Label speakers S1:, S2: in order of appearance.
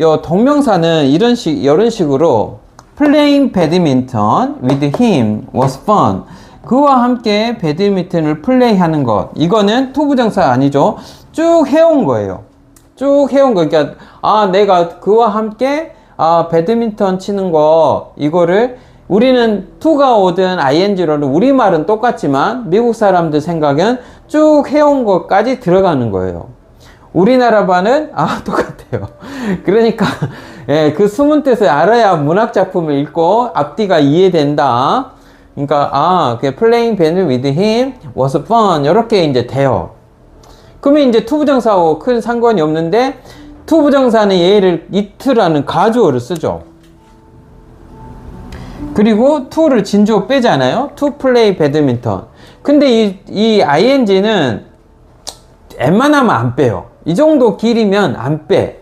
S1: 요 동명사는 이런 식 이런 식으로 playing badminton with him was fun. 그와 함께 배드민턴을 플레이하는 것. 이거는 투부정사 아니죠. 쭉 해온 거예요. 쭉 해온 거. 그러니까 아 내가 그와 함께 아 배드민턴 치는 거 이거를 우리는 투가 오든 ing로는 우리말은 똑같지만 미국 사람들 생각은 쭉 해온 것까지 들어가는 거예요. 우리나라 반은 아 똑같아요. 그러니까 예, 그 숨은 뜻을 알아야 문학 작품을 읽고 앞뒤가 이해된다. 그러니까 아, 그 playing band with him was fun 이렇게 이제 돼요. 그러면 이제 투부정사하고 큰 상관이 없는데 투부정사는 얘를 it라는 가주어를 쓰죠. 그리고 to를 진주어 빼잖아요. to play badminton. 근데 이, 이 ing는 웬만하면 안 빼요. 이 정도 길이면 안 빼.